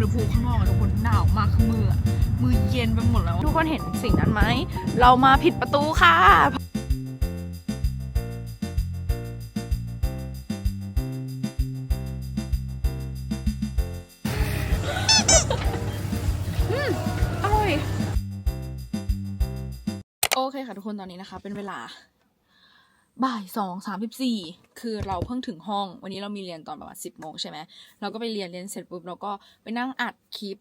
อุณหภูมิข้างนอกอะทุกคนหนาวมากคือมือมือเย็นไปหมดแล้ว ทุกคนเห็นสิ่งนั้นไหม เรามาผิดประตูค่ะโอเคค่ะทุกคนตอนนี้นะคะ เป็นเวลา บ่ายสองสามสิบสี่คือเราเพิ่งถึงห้อง วันนี้เรามีเรียนตอนประมาณสิบโมงใช่ไหมเราก็ไปเรียนเรียนเสร็จปุ๊บเราก็ไปนั่งอัดคลิป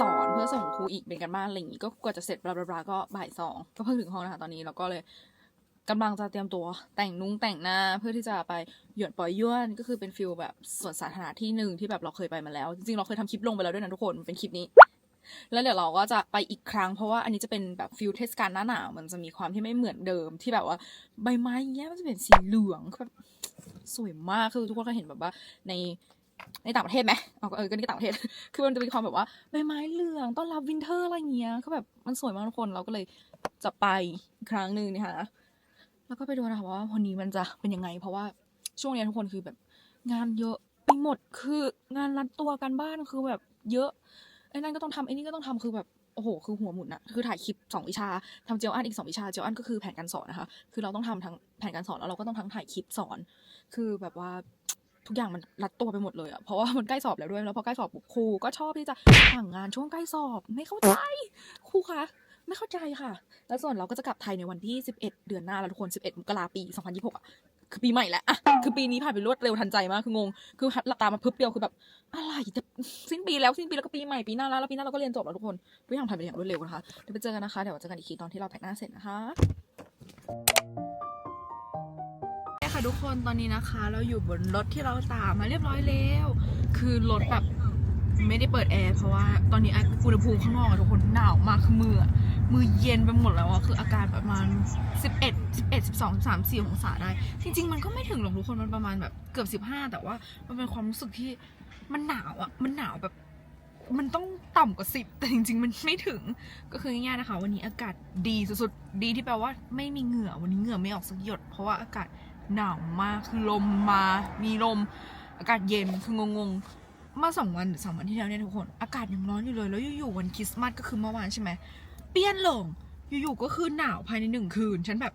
สอนเพื่อส่งครูอีกเป็นกันบ้านอะไรอย่างงี้ก็กว่าจะเสร็จบลาบลาบาก็บ่ายสองก็เพิ่งถึงห้องนะคะตอนนี้เราก็เลยกำลังจะเตรียมตัวแต่งนุ้งแต่งหน้าเพื่อที่จะไปหยวนปอยย้วนก็คือเป็นฟิลแบบสวนสาธารณะที่หนึ่งที่แบบเราเคยไปมาแล้ว จริงๆเราเคยทำคลิปลงไปแล้วด้วยนะทุกคนเป็นคลิปนี้ แล้วเดี๋ยวเราก็จะไปอีกครั้งเพราะว่าอันนี้จะเป็นแบบฟิลเทศกาลหน้าหนาวมันจะมีความที่ไม่เหมือนเดิมที่แบบว่าใบไม้เงี้ยมันจะเป็นสีเหลืองแบบสวยมากคือทุกคนเคยเห็นแบบว่าในในต่างประเทศไหมเอาเออก็ในต่างประเทศ คือมันจะมีความแบบว่าใบไม้เหลืองต้อนรับวินเทอร์อะไรเงี้ยคือแบบมันสวยมากทุกคนเราก็เลยจะไปอีกครั้งหนึ่งนะคะแล้วก็ไปดูนะคะว่าวันนี้มันจะเป็นยังไง เพราะว่าช่วงเนี้ยทุกคนคือแบบงานเยอะไปหมดคืองานรัดตัวกันบ้านคือแบบเยอะ ไอ้นั่นก็ต้องทำไอ้นี่ก็ต้องทำคือแบบโอ้โห คือหัวหมุนอะคือถ่ายคลิปสองวิชาทำเจลอันอีกสองวิชา เจลอันก็คือแผนการสอนนะคะ คือเราต้องทำทั้งแผนการสอนแล้วเราก็ต้องทั้งถ่ายคลิปสอน คือแบบว่าทุกอย่างมันรัดตัวไปหมดเลยอะเพราะว่ามันใกล้สอบแล้วด้วย แล้วพอใกล้สอบครูก็ชอบที่จะสั่งงานช่วงใกล้สอบไม่เข้าใจครูคะไม่เข้าใจค่ะ แล้วส่วนเราก็จะกลับไทยในวันที่ 11 เดือนหน้าแล้วทุกคน 11มกราปี 2026อะ คือปีใหม่แล้วอะคือปีนี้ผ่านไปรวดเร็วทันใจมากคืองงคือหลับตามาพึบเดียวคือแบบอะไรจะสิ้นปีแล้วสิ้นปีแล้วก็ปีใหม่ปีหน้าแล้วแล้วปีหน้าเราก็เรียนจบแล้วทุกคนทุกอย่างผ่านไปอย่างรวดเร็วนะคะเดี๋ยวไปเจอกันนะคะเดี๋ยวเจอกันอีกทีตอนที่เราแต่งหน้าเสร็จนะคะค่ะทุกคนตอนนี้นะคะ เราอยู่บนรถที่เราตามมาเรียบร้อยแล้วคือรถแบบไม่ได้เปิดแอร์เพราะว่าตอนนี้อุณหภูมิข้างนอกอะทุกคนหนาวมากคือมือมือเย็นไปหมดแล้วอะคืออากาศประมาณ 11 11 12 13 4องศาได้ จริง ๆ มันก็ไม่ถึงหรอกทุกคนมันประมาณแบบเกือบ 15 แต่ว่ามันเป็นความรู้สึกที่มันหนาวอะมันหนาวแบบมันต้องต่ำกว่าสิบแต่จริง ๆ มันไม่ถึงก็คือง่ายๆนะคะ วันนี้อากาศดีสุดๆ ดีที่แปลว่าไม่มีเหงื่อวันนี้เหงื่อไม่ออกสักหยด เพราะว่าอากาศหนาวมากคือลมมามีลม อากาศเย็นคืองงๆมื่อสองวันหรือสามวันที่แล้วเนี่ยทุกคน อากาศยังร้อนอยู่เลย แล้วอยู่ๆวันคริสต์มาสก็คือเมื่อวานใช่ไหมเปลี่ยนลง อยู่ๆก็คือหนาวภายในหนึ่งคืน ฉันแบบ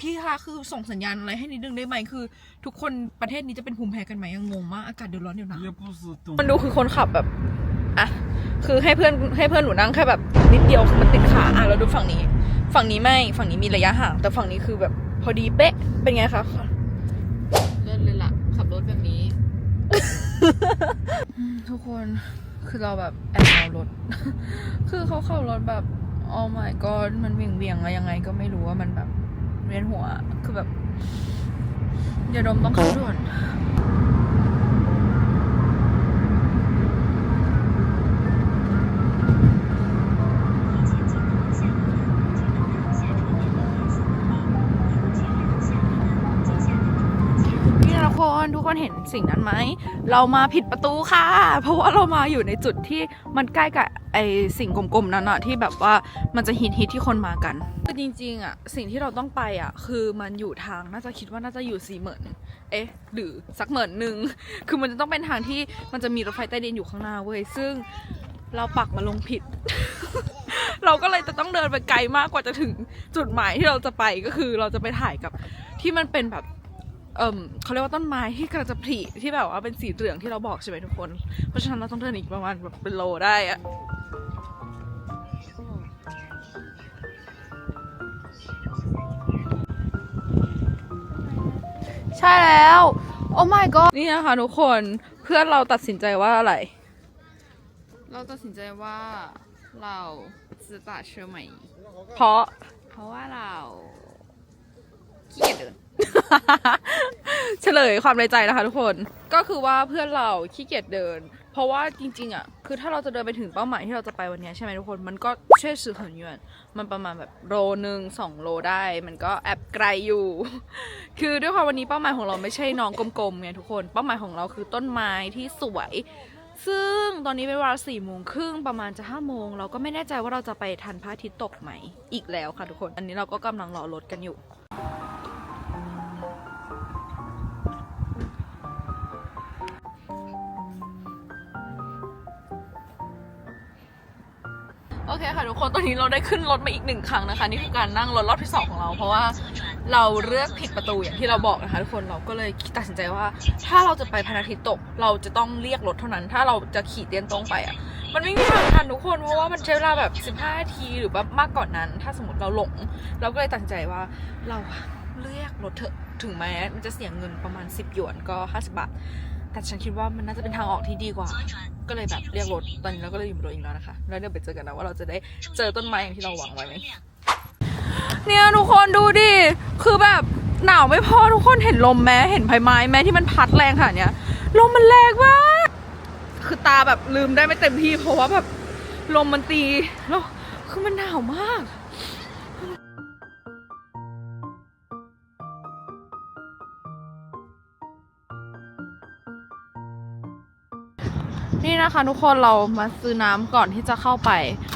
พี่คะคือส่งสัญญาณอะไรให้นิดนึงได้ไหมคือ ทุกคนประเทศนี้จะเป็นภูมิแพ้กันไหมยังงงมากอากาศเดือดร้อนเดี๋ยวนะมันดูคือคนขับแบบอะคือให้เพื่อนให้เพื่อนหนูนั่งแค่แบบนิดเดียวมันติดขาอะเราดูฝั่งนี้ ฝั่งนี้ไม่ฝั่งนี้มีระยะห่างแต่ฝั่งนี้คือแบบพอดีเป๊ะเป็นไงคะเลิศเลยล่ะขับรถแบบนี้ ทุกคนคือเราแบบแอบเอารถ คือเขาเข้ารถแบบ โอ้ my god มันเบี่ยงเบี่ยงอะยังไงก็ไม่รู้ว่ามันแบบเวียนหัว คือแบบอย่าดมต้องเข้าด่วนนี่ทุกคนทุกคนเห็นสิ่งนั้นไหม เรามาผิดประตูค่ะ เพราะว่าเรามาอยู่ในจุดที่มันใกล้กับไอสิ่งกลมๆนั้นอะที่แบบว่ามันจะฮิตฮิตที่คนมากันคือจริงๆอะสิ่งที่เราต้องไปอะคือมันอยู่ทางน่าจะคิดว่าน่าจะอยู่สีเหมือนเอ๊ะหรือสักเหมือนหนึ่งคือมันจะต้องเป็นทางที่มันจะมีรถไฟใต้ดินอยู่ข้างหน้าเว้ยซึ่งเราปักมาลงผิด เราก็เลยจะต้องเดินไปไกลมากกว่าจะถึงจุดหมายที่เราจะไปก็คือเราจะไปถ่ายกับที่มันเป็นแบบ เอ่มเขาเรียกว่าต้นไม้ที่กำลังจะผลิที่แบบว่าเป็นสีเหลืองที่เราบอกใช่ไหมทุกคน เพราะฉะนั้นเราต้องเดินอีกประมาณแบบเป็นโลได้อะใช่แล้ว โอ้ my god นี่นะคะทุกคนเพื่อนเราตัดสินใจว่าอะไร เราตัดสินใจว่าเราจะตัดเชื่อไหมเพราะ เพราะว่าเราขี้เกียจเดิน เฉลยความในใจนะคะทุกคนก็คือว่าเพื่อนเราขี้เกียจเดิน เพราะว่าจริงๆอะคือถ้าเราจะเดินไปถึงเป้าหมายที่เราจะไปวันนี้ใช่ไหมทุกคนมันก็เชื่อสื่อ很远มันประมาณแบบโลหนึ่งสองโลได้ มันก็แอบไกลอยู่ คือด้วยความวันนี้เป้าหมายของเราไม่ใช่น้องกลมๆไงทุกคนเป้าหมายของเราคือต้นไม้ที่สวย ซึ่งตอนนี้เป็นเวลาสี่โมงครึ่งประมาณจะห้าโมงเราก็ไม่แน่ใจว่าเราจะไปทันพระอาทิตย์ตกไหมอีกแล้วค่ะทุกคน อันนี้เราก็กำลังรอรถกันอยู่ อเคค่ะทุกคนตอนนี้เราได้ขึ้นรถมาอีกหนึ่งครั้งนะคะ นี่คือการนั่งรถรอบที่สองของเรา เพราะว่าเราเลือกผิดประตูอย่างที่เราบอกนะคะทุกคนเราก็เลยตัดสินใจว่า ถ้าเราจะไปพระอาทิตตก เราจะต้องเรียกรถเท่านั้น ถ้าเราจะขี่เตียนตรงไปอะมันไม่มีทางทันทุกคนเพราะว่ามันใช้เวลาแบบ 15นาทีหรือว่ามากกว่านนั้น ถ้าสมมติเราหลง เราก็เลยตัดสินใจว่าเราเรียกรถเถอะถึงแม้มันจะเสียเงินประมาณ 10หยวนก็ 50 บาท แต่ฉันคิดว่ามันน่าจะเป็นทางออกที่ดีกว่า ก็เลยแบบเรียกรถตอนนี้เราก็เลยอยู่บนรถเองแล้วนะคะ แล้วเดี๋ยวไปเจอกันนะว่าเราจะได้เจอต้นไม้อย่างที่เราหวังไว้ไหมเนี่ยทุกคนดูดิ คือแบบหนาวไม่พอทุกคนเห็นลมแม้เห็นใบไม้แม้ที่มันพัดแรงขนาดเนี้ยลมมันแรงมากคือตาแบบลืมได้ไม่เต็มที่เพราะว่าแบบลมมันตีแล้วคือมันหนาวมาก นะคะ ทุกคนเรามาซื้อน้ำก่อนที่จะเข้าไป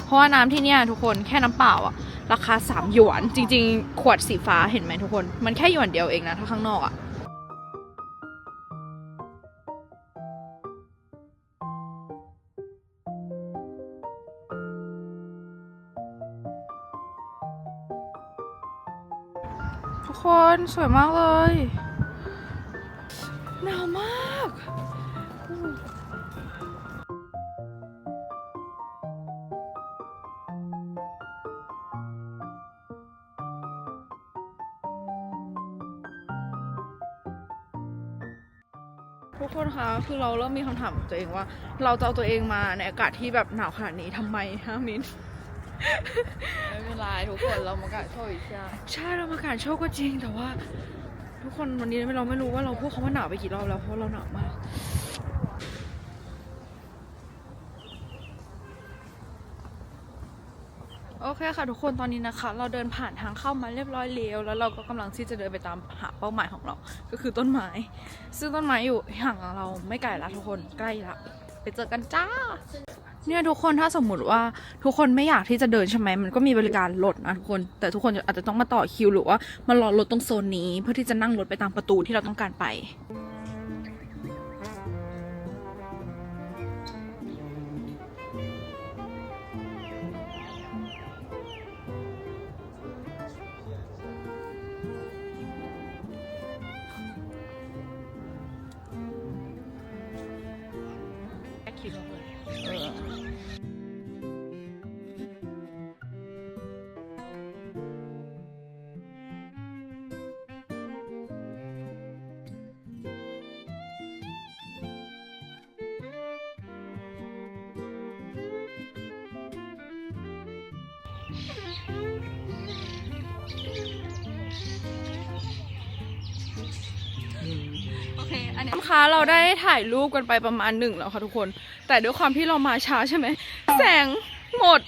เพราะว่าน้ำที่เนี่ยทุกคนแค่น้ำเปล่าอะราคา 3 หยวน จริง ๆ ขวดสีฟ้าเห็นไหมทุกคน มันแค่หยวนเดียวเองนะ ถ้าข้างนอกอะทุกคนสวยมากเลย หนาวมาก ทุกคนคะ คือเราเริ่มมีคำถามกับตัวเองว่า เราจะเอาตัวเองมาในอากาศที่แบบหนาวขนาดนี้ทำไมฮะมินไม่เป็นไรทุกคนเรามากะโชว์อีกช่าใช่เรามาการโชคก็จริงแต่ว่า ทุกคนวันนี้เราไม่รู้ว่าเราพูดคำว่าหนาวไปกี่รอบแล้วเพราะเราหนาวมาก เคค่ะทุกคนตอนนี้นะคะ เราเดินผ่านทางเข้ามาเรียบร้อยแล้วแล้วเราก็กำลังที่จะเดินไปตามหาเป้าหมายของเรา ก็คือต้นไม้ ซึ่งต้นไม้อยู่ห่างเราไม่ไกลละทุกคนใกล้ละไปเจอกันจ้า เนี่ยทุกคนถ้าสมมุติว่าทุกคนไม่อยากที่จะเดินใช่ไหมมันก็มีบริการรถนะทุกคน แต่ทุกคนอาจจะต้องมาต่อคิวหรือว่ามารอรถตรงโซนนี้ เพื่อที่จะนั่งรถไปตามประตูที่เราต้องการไป อันนี้คะเราได้ถ่ายรูปกันไปประมาณหนึ่งแล้วค่ะทุกคน แต่ด้วยความที่เรามาช้าใช่ไหม แสงหมด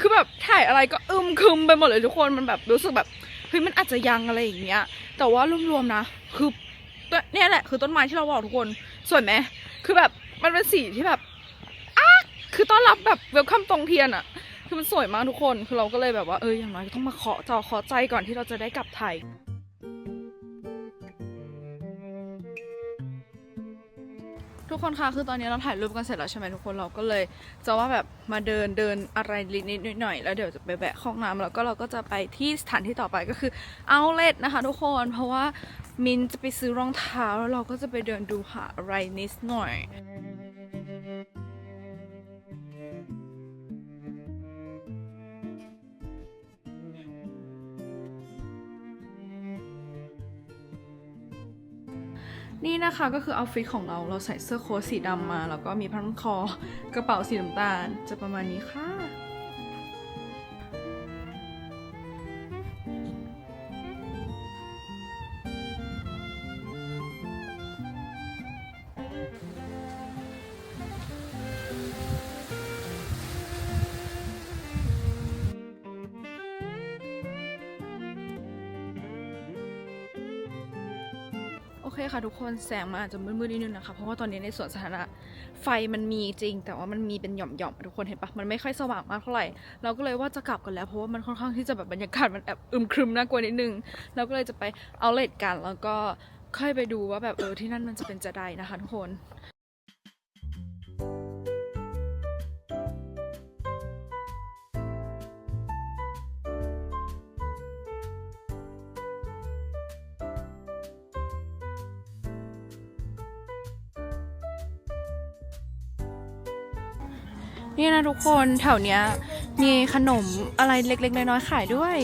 คือแบบถ่ายอะไรก็อึมครึมไปหมดเลยทุกคน มันแบบรู้สึกแบบเฮ้ยมันอาจจะยังอะไรอย่างเงี้ย แต่ว่ารวมๆนะ คือเนี่ยแหละ คือต้นไม้ที่เราบอกทุกคน สวยไหม คือแบบมันเป็นสีที่แบบอ้าคือต้อนรับแบบเวลคัมตรงเทียนอะคือมันสวยมากทุกคน คือเราก็เลยแบบว่าเอออย่างน้อยก็ต้องมาเคาะจอเคาะใจก่อนที่เราจะได้กลับไทย ทุกคนคะคือตอนนี้เราถ่ายรูปกันเสร็จแล้วใช่ไหมทุกคนเราก็เลยจะว่าแบบมาเดินเดินอะไรนิดๆหน่อยแล้วเดี๋ยวจะไปแวะห้องน้ำแล้วก็เราก็จะไปที่สถานที่ต่อไปก็คือเอาเล t นะคะ ทุกคนเพราะว่ามินจะไปซื้อรองเท้าแล้วเราก็จะไปเดินดูหาอะไรนิดหน่อย นี่นะคะก็คือเอาฟิตของเราเราใส่เสื้อโค้ทสีดำมา แล้วก็มีพันคอกระเป๋าสีน้ำตาลจะประมาณนี้ค่ะ ค่ะทุกคนแสงมันอาจจะมืดๆนิดนึงนะคะ เพราะว่าตอนนี้ในสวนสาธารณะไฟมันมีจริง แต่ว่ามันมีเป็นหย่อมๆทุกคนเห็นปะมันไม่ค่อยสว่างมากเท่าไหร่เราก็เลยว่าจะกลับกันแล้วเพราะว่ามันค่อนข้างที่จะแบบบรรยากาศมันแอบอึมครึมน่ากลัวนิดนึงเราก็เลยจะไปเอาเลดกันแล้วก็ค่อยไปดูว่าแบบเออที่นั่นมันจะเป็นจะใดนะคะทุกคน นี่นะทุกคนแถวเนี้ยมีขนมอะไรเล็กๆ น้อยๆขายด้วย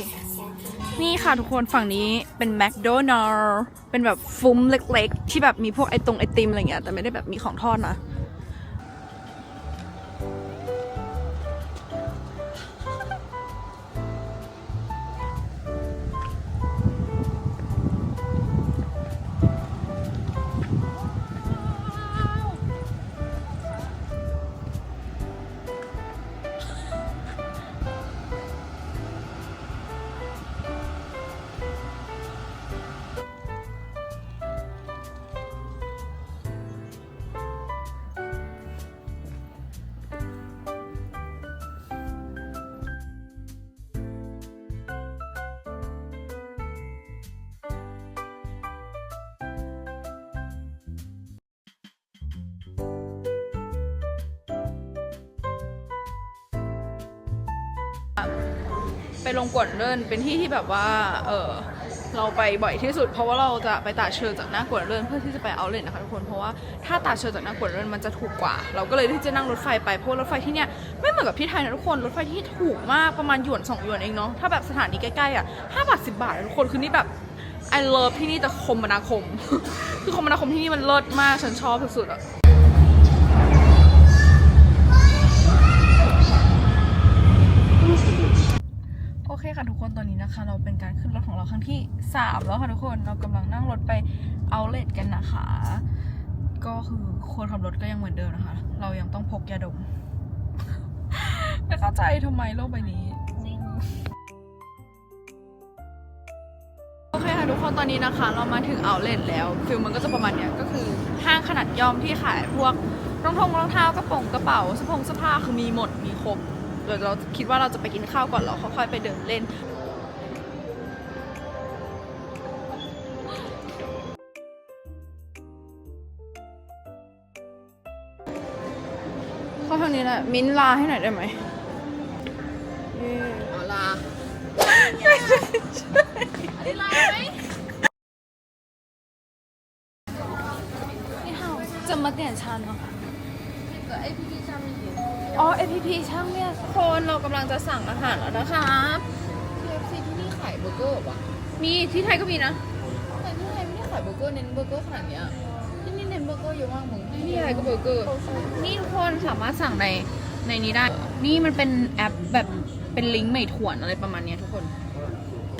นี่ค่ะทุกคนฝั่งนี้เป็นแมคโดนัลล์เป็นแบบฟุ้มเล็กๆ ที่แบบมีพวกไอตรงไอติมอะไรเงี้ยแต่ไม่ได้แบบมีของทอดนะ ไปลงกวนเลินเป็นที่ที่แบบว่า เออเราไปบ่อยที่สุด เพราะว่าเราจะไปตาเชิญจากหน้ากวนเลินเพื่อที่จะไปเอาเลนนะคะทุกคนเพราะว่าถ้าตาเชิญจากหน้ากวนเลินมันจะถูกกว่า เราก็เลยที่จะนั่งรถไฟไปเพราะรถไฟที่เนี่ยไม่เหมือนกับที่ไทยนะทุกคนรถไฟที่ถูกมากประมาณหยวนสองหยวนเองเนาะถ้าแบบสถานีใกล้ๆอะห้าบาทสิบาทนะทุกคนคือนี่แบบ I love ที่นี่แต่คมนาคม คือคมนาคมที่นี่มันเลิศมากฉันชอบสุดๆอะ เคค่ะทุกคนตอนนี้นะคะ เราเป็นการขึ้นรถของเราครั้งที่ 3 แล้วค่ะทุกคนเรากำลังนั่งรถไปเอาเลทกันนะคะ ก็คือคนขับรถก็ยังเหมือนเดิมนะคะ เรายังต้องพกยาดมไม่เข้าใจทำไมโลกใบนี้โอเคค่ะทุกคนตอนนี้นะคะ เรามาถึงเอาเลทแล้วฟิลมันก็จะประมาณเนี้ยก็คือห้างขนาดย่อมที่ขายพวกรองทงรองเท้ากระโปรงกระเป๋าสะพงเสื้อผ้าคือมีหมดมีครบ เดี๋ยวเราคิดว่าเราจะไปกินข้าวก่อนแล้วค่อยๆไปเดินเล่น เข้าทางนี้แหละมิ้นท์ลาให้หน่อยได้ไหมเย้ เอาลา 你好，怎么点餐呢？个 A P P 上面点 อ๋อ APP ช่างเนี่ยคนเรากำลังจะสั่งอาหารแล้วนะคะ K F C ที่นี่ขายเบอร์เกอร์ปะมีที่ไทยก็มีนะแต่ที่ไทยไม่ได้ขายเบอร์เกอร์เน้นเบอร์เกอร์ขนาดเนี้ยที่นี่เน้นเบอร์เกอร์เยอะมากมึงที่ไทยก็เบอร์เกอร์ นี่ทุกคนสามารถสั่งในในนี้ได้ นี่มันเป็นแอปแบบเป็นลิงก์ไม่ถวนอะไรประมาณเนี้ยทุกคน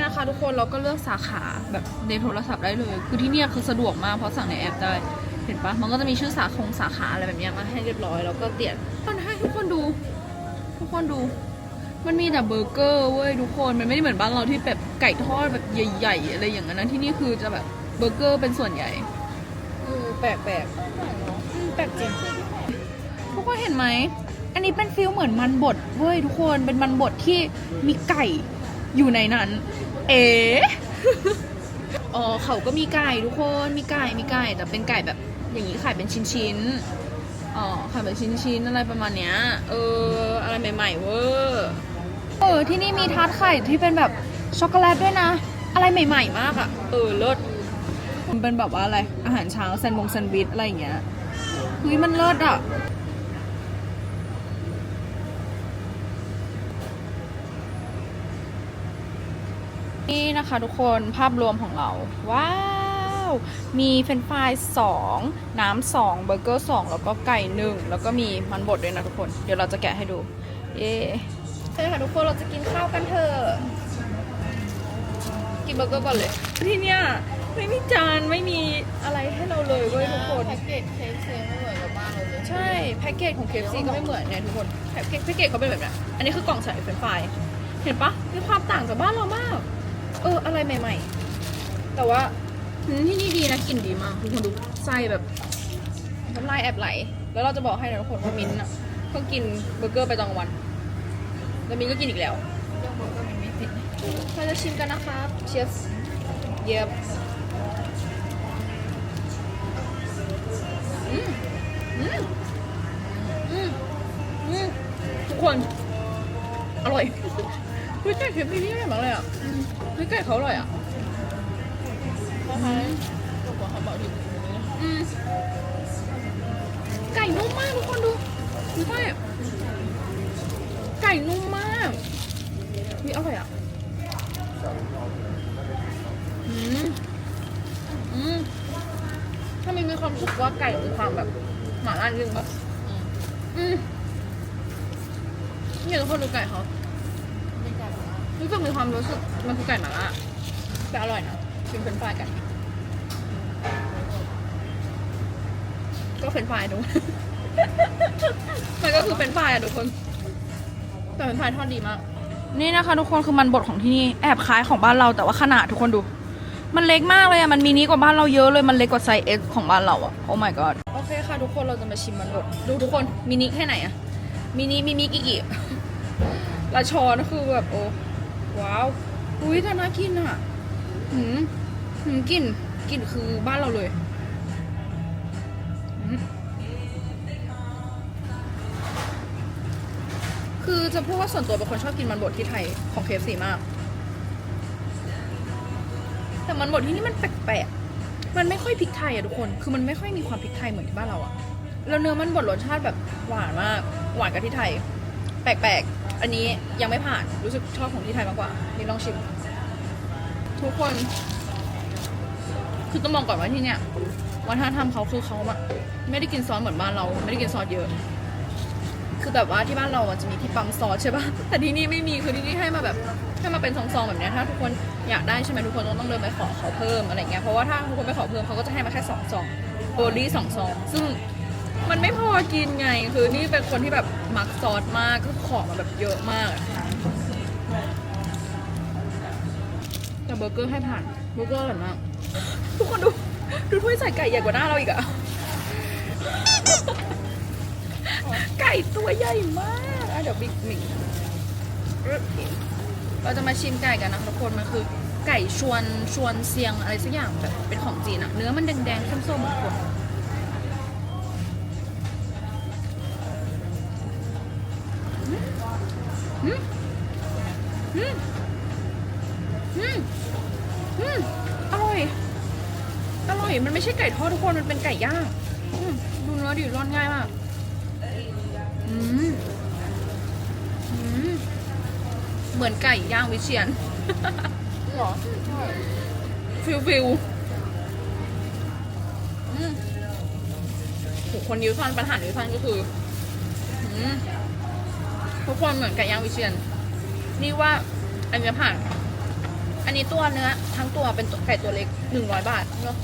นะคะทุกคนเราก็เลือกสาขาแบบในโทรศัพท์ได้เลย คือที่เนี่ยคือสะดวกมากเพราะสั่งในแอปได้ เห็นปะมันก็จะมีชื่อสาขงสาขาอะไรแบบเนี้ยมาให้เรียบร้อยแล้วก็เตียนมันให้ทุกคนดู ทุกคนดู มันมีแต่เบอร์เกอร์เว้ยทุกคนมันไม่ได้เหมือนบ้านเราที่แบบไก่ทอดแบบใหญ่ ๆ อะไรอย่างนั้นนะที่นี่คือจะแบบเบอร์เกอร์เป็นส่วนใหญ่เออแปลกแปลกอืมแปลกจริงทุกคนเห็นไหมอันนี้เป็นฟิลเหมือนมันบดเว้ยทุกคนเป็นมันบดที่มีไก่อยู่ในนั้น เอ๋อ๋อเขาก็มีไก่ทุกคนมีไก่มีไก่แต่เป็นไก่แบบ อย่างนี้ขายเป็นชิ้นๆอ๋อขายเป็นชิ้นๆอะไรประมาณเนี้ย เออ อะไรใหม่ๆเวอร์เออ ที่นี่มีทาร์ตไข่ที่เป็นแบบช็อกโกแลตด้วยนะ อะไรใหม่ๆมากอะ่ะ เออเลิศมันเป็นแบบว่าอะไร อาหารเช้าแซนด์วงแซนด์วิชอะไรอย่างเงี้ยเฮ้ยมันเลิศอะนี่นะคะทุกคนภาพรวมของเรา ว้า มี เฟรนช์ฟรายสองน้ำสองเบอร์เกอร์สองแล้วก็ไก่หนึ่งแล้วก็มีมันบดด้วยนะทุกคน เดี๋ยวเราจะแกะให้ดู เย้ใช่ค่ะทุกคนเราจะกินข้าวกันเถอะกินเบอร์เกอร์ก่อนเลย ที่เนี่ยไม่มีจานไม่มีอะไรให้เราเลยเว้ยทุกคนแพ็กเกจ K F C ไม่เหมือนกับบ้านเราเลยใช่แพ็กเกจของ KFC ก็ไม่เหมือนเนี่ยทุกคนแพ็กเกจแพ็กเกจเขาเป็นแบบนี้อันนี้คือกล่องใส่เฟรนช์ฟรายเห็นปะมีความต่างจากบ้านเรามาก เอออะไรใหม่ ๆ แต่ว่า อืมที่นี่ดีนะกลิ่นดีมากทุกคนดูไส้แบบน้ำลายแอบไหล แล้วเราจะบอกให้นะทุกคนว่ามิ้นท์อะเพิ่งกินเบอร์เกอร์ไปตอนกลางวัน แล้วมิ้นท์ก็กินอีกแล้วยังเบอร์เกอร์มันไม่ติดเราจะชิมกันนะครับเชียร์เย็บอืมอืมอืมอืมทุกคน อร่อย เฮ้ยไก่เค็มที่นี่อร่อยมากเลยอะเฮ้ยไก่เขาอร่อยอะ คล้ายๆกับเขาบอกที่มึงเลยอืมไก่นุ่มมากทุกคนดูดูไส้อะนุ่มมากวิอร่อยอะอืมอืมถ้ามีมีความรู้สึกว่าไก่มีความแบบหมาล่านิดนึงปะอืมเนี่ยทุกคนดูไก่เขารู้สึกมีความรู้สึกมันคือไก่หมาล่าแต่อร่อยนะ ชิมเป็นไฟรายกัน ก็เป็นไฟรายดู มันก็คือเป็นไฟรายอะทุกคน แต่เป็นไฟรายทอดดีมาก นี่นะคะทุกคนคือมันบดของที่นี่แอบคล้ายของบ้านเราแต่ว่าขนาดทุกคนดู มันเล็กมากเลยอะมันมินิกว่าบ้านเราเยอะเลยมันเล็กกว่าไซส์ S ของบ้านเราอะโอ้ my god โอเคค่ะทุกคนเราจะมาชิมมันบดดูทุกคนมินิแค่ไหนอะมินิมิมิกิกิละชอนคือแบบโอ้ว้าวอุ้ยแต่น่ากินอะหืม หืมกลิ่นกลิ่นคือบ้านเราเลยคือจะพูดว่าส่วนตัวเป็นคนชอบกินมันบดที่ไทยของเคฟซีมาก แต่มันบดที่นี่มันแปลกๆ มันไม่ค่อยพริกไทยอะทุกคน คือมันไม่ค่อยมีความพริกไทยเหมือนที่บ้านเราอะแล้วเนื้อมันบดรสชาติแบบหวานมาก หวานกับที่ไทย แปลกๆ อันนี้ยังไม่ผ่าน รู้สึกชอบของที่ไทยมากกว่า นี่ลองชิม ทุกคน คือต้องมองก่อนว่าที่เนี่ยวัฒนธรรมเขาคือเขาไม่ได้กินซอสเหมือนบ้านเราไม่ได้กินซอสเยอะ คือแบบว่าที่บ้านเราจะมีที่ปั๊มซอสใช่ปะแต่ที่นี่ไม่มีคือที่นี่ให้มาแบบให้มาเป็นซองๆแบบเนี้ยถ้าทุกคนอยากได้ใช่ไหมทุกคนต้องเดินไปขอเขาเพิ่มอะไรเงี้ยเพราะว่าถ้าทุกคนไปขอเพิ่มเขาก็จะให้มาแค่สองซองโอลี่สองซองซึ่งมันไม่พอกินไง คือนี่เป็นคนที่แบบมักซอสมากก็ขอมาแบบเยอะมากแต่เบอร์เกอร์ให้ผ่านเบอร์เกอร์อร่อยมาก ทุกคนดู ดูถ้วยใส่ไก่ใหญ่กว่าหน้าเราอีกอะไก่ตัวใหญ่มากอะเดี๋ยวบิ๊กมิกเราจะมาชิมไก่กันนะคะทุกคนมันคือ ไก่ชวนชวนเซียงอะไรสักอย่างแบบเป็นของจีนอะเนื้อมันแดงๆส้มๆทุกคนอืม มันไม่ใช่ไก่ทอดทุกคน มันเป็นไก่ย่างอืมดูเนื้อดิร่อนง่ายมากอืมอืมเหมือนไก่ย่างวิเชียนหรอฟิลฟิลอืมโหคนนิ้วสั้นปัญหานิ้วสั้นก็คืออืมทุกคนเหมือนไก่ย่างวิเชียน นี่ว่าอันนี้ผ่าน อันนี้ตัวเนื้อทั้งตัวเป็นตัวไก่ตัวเล็กหนึ่งร้อยบาทเนาะ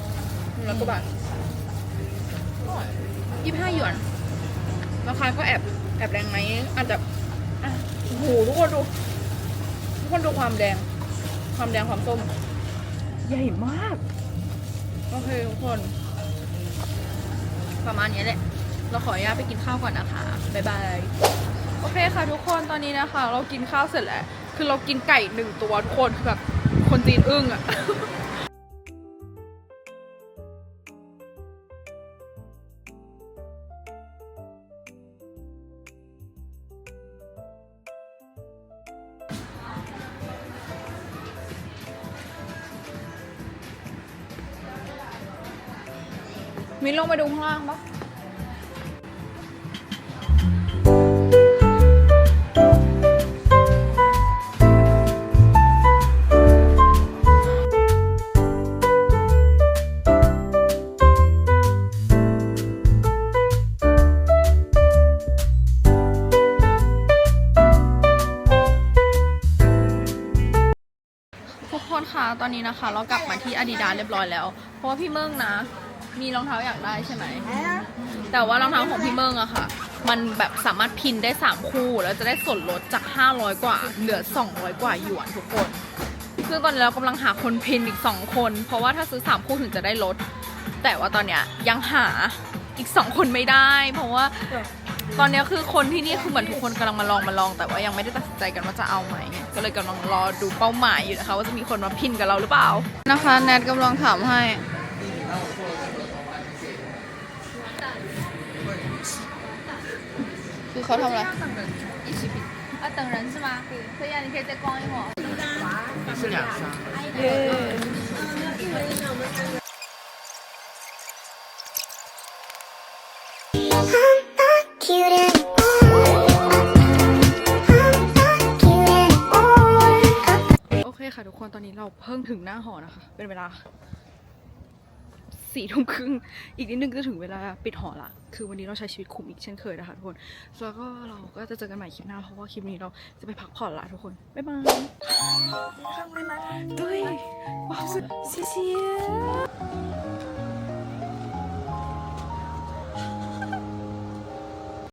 หนึ่งร้อยกว่าบาทยี่ห้าหยวน ราคาก็แอบแอบแรงไหมอาจจะอะโอ้โหทุกคนดู ทุกคนดูความแดง ความแดงความส้ม ใหญ่มาก โอเคทุกคน ประมาณนี้แหละ เราขออนุญาตไปกินข้าวก่อนนะคะ บ๊ายบาย โอเคค่ะทุกคนตอนนี้นะคะ เรากินข้าวเสร็จแล้ว คือเรากินไก่หนึ่งตัวทุกคนคือแบบคนจีนอึ้งอะ มิ้นลงไปดูข้างล่างปะทุกคนคะตอนนี้นะคะ เรากลับมาที่อาดิดาเรียบร้อยแล้ว เพราะว่าพี่เมิ่งนะ มีรองเท้าอยากได้ใช่ไหม แต่ว่ารองเท้าของพี่เมิ่งอะค่ะ มันแบบสามารถพินได้ 3 คู่ แล้วจะได้ส่วนลดจาก 500 กว่า เหลือ 200 กว่าหยวนทุกคนซึ่งตอนนี้เรากำลังหาคนพินอีก 2 คน เพราะว่าถ้าซื้อ 3 คู่ถึงจะได้ลด แต่ว่าตอนเนี้ยยังหาอีก 2 คนไม่ได้ เพราะว่าตอนเนี้ยคือคนที่นี่คือเหมือนทุกคนกำลังมาลองมาลอง แต่ว่ายังไม่ได้ตัดสินใจกันว่าจะเอาไหม ก็เลยกำลังรอดูเป้าหมายอยู่นะคะ ว่าจะมีคนมาพินกับเราหรือเปล่า นะคะแนทกำลังถามให้ือเขาทำอะไร啊等人是吗可以啊你可以再逛一会儿一次两双耶โอเคค่ะทุกคนตอนนี้เราเพิ่งถึงหน้าหอนะคะ เป็นเวลา สี่ทุ่มครึ่งอีกนิดนึงก็ถึงเวลาปิดหอละ คือวันนี้เราใช้ชีวิตคุ้มอีกเช่นเคยนะคะทุกคนแล้วก็เราก็จะเจอกันใหม่คลิปหน้าเพราะว่าคลิปนี้เราจะไปพักผ่อนละทุกคน บ๊ายบายข้างในนะด้วยว้าวสุดเสีย